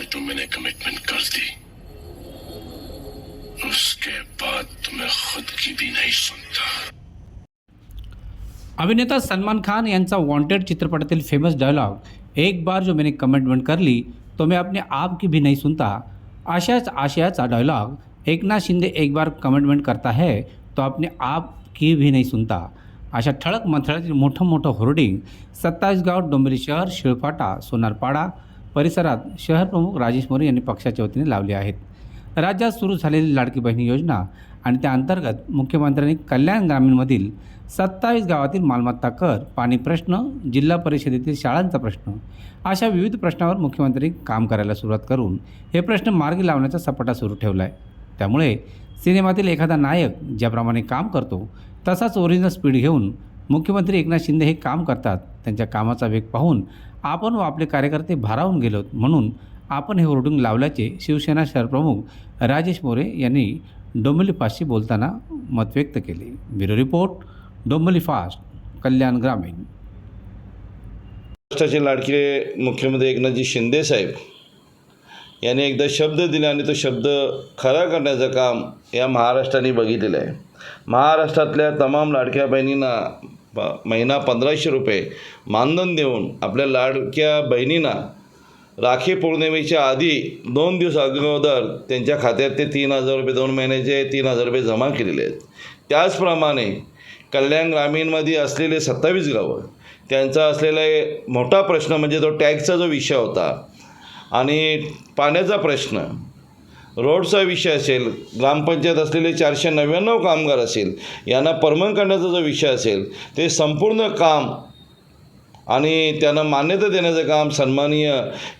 बार जो मैंने कमिटमेंट कर दी उसके बाद तुम्हें खुद की भी नहीं सुनता। अभिनेता सलमान खान यांचा वॉन्टेड चित्रपटातील फेमस डायलॉग एक बार जो मैंने कमिटमेंट कर ली तो मैं अपने आप की भी नहीं सुनता। अशाच आशयाचा डायलॉग एकनाथ शिंदे एक बार कमिटमेंट करता है तो अपने आप की भी नाही सुनता। अशा ठळक मंथळातील मोठं मोठं होर्डिंग सत्तावीसगाव डोंबिवली शहर शिळफाटा सोनारपाडा परिसरात शहर प्रमुख राजेश मोरे यांनी पक्षाच्या वतीने लावले आहेत. राज्यात सुरू झालेली लाडकी बहिणी योजना आणि त्या अंतर्गत मुख्यमंत्र्यांनी कल्याण ग्रामीणमधील सत्तावीस गावातील मालमत्ता कर पाणी प्रश्न जिल्हा परिषदेतील शाळांचा प्रश्न अशा विविध प्रश्नावर मुख्यमंत्री काम करायला सुरुवात करून हे प्रश्न मार्गी लावण्याचा सपाटा सुरू ठेवला आहे त्यामुळे सिनेमातील एखादा नायक ज्याप्रमाणे काम करतो तसाच ओरिजिनल स्पीड घेऊन मुख्यमंत्री एकनाथ शिंदे हे काम करतात. त्यांच्या कामाचा वेग पाहून आपण व आपले कार्यकर्ते भारावून गेलोत म्हणून आपण हे होर्डिंग लावल्याचे शिवसेना शहरप्रमुख राजेश मोरे यांनी डोंबिवली फास्टशी बोलताना मत व्यक्त केले. Bureau report Dombivli fast Kalyan ग्रामीण. महाराष्ट्राचे लाडके मुख्यमंत्री एकनाथजी शिंदे साहेब यांनी एकदा शब्द दिला आणि तो शब्द खरा करण्याचं काम या महाराष्ट्राने बघितलेलं आहे. महाराष्ट्रातल्या तमाम लाडक्या बहिणींना प महिना पंधराशे रुपये. मानधन देऊन आपल्या लाडक्या बहिणींना राखी पौर्णिमेच्या आधी दोन दिवस अगोदर त्यांच्या खात्यात ते तीन हजार रुपये दोन महिन्याचे तीन हजार रुपये जमा केलेले आहेत. त्याचप्रमाणे कल्याण ग्रामीणमध्ये असलेले सत्तावीस गावं त्यांचा असलेला एक मोठा प्रश्न म्हणजे तो टॅक्सचा जो विषय होता आणि पाण्याचा प्रश्न. रोडचा विषय असेल ग्रामपंचायत असलेले चारशे नव्याण्णव कामगार असेल यांना परमन करण्याचा जो विषय असेल ते संपूर्ण काम आणि त्यांना मान्यता देण्याचं काम सन्माननीय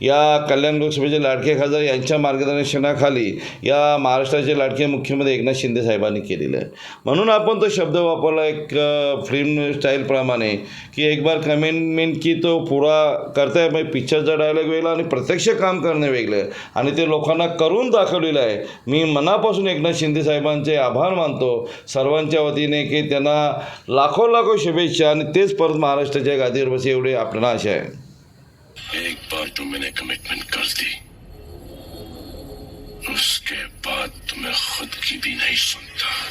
या कल्याण लोकसभेचे लाडके खासदार यांच्या मार्गदर्शनाखाली या महाराष्ट्राचे लाडके मुख्यमंत्री एकनाथ शिंदे साहेबांनी केलेलं आहे. म्हणून आपण तो शब्द वापरला एक फिल्म स्टाईलप्रमाणे की एक बार कमेंटमेंट की तो पुरा करताय म्हणजे पिक्चरचा डायलॉग वेगळा आणि प्रत्यक्ष काम करणं वेगळं. आणि ते लोकांना करून दाखवलेलं आहे. मी मनापासून एकनाथ शिंदे साहेबांचे आभार मानतो. सर्वांच्या वतीने की त्यांना लाखो लाखो शुभेच्छा आणि तेच परत महाराष्ट्राच्या गादीवर बसे एवढे आपल्याला आशा आहे. एक बार तो मैंने कमिटमेंट कर दी। उसके बाद तुम्हें खुद की भी नहीं सुनता।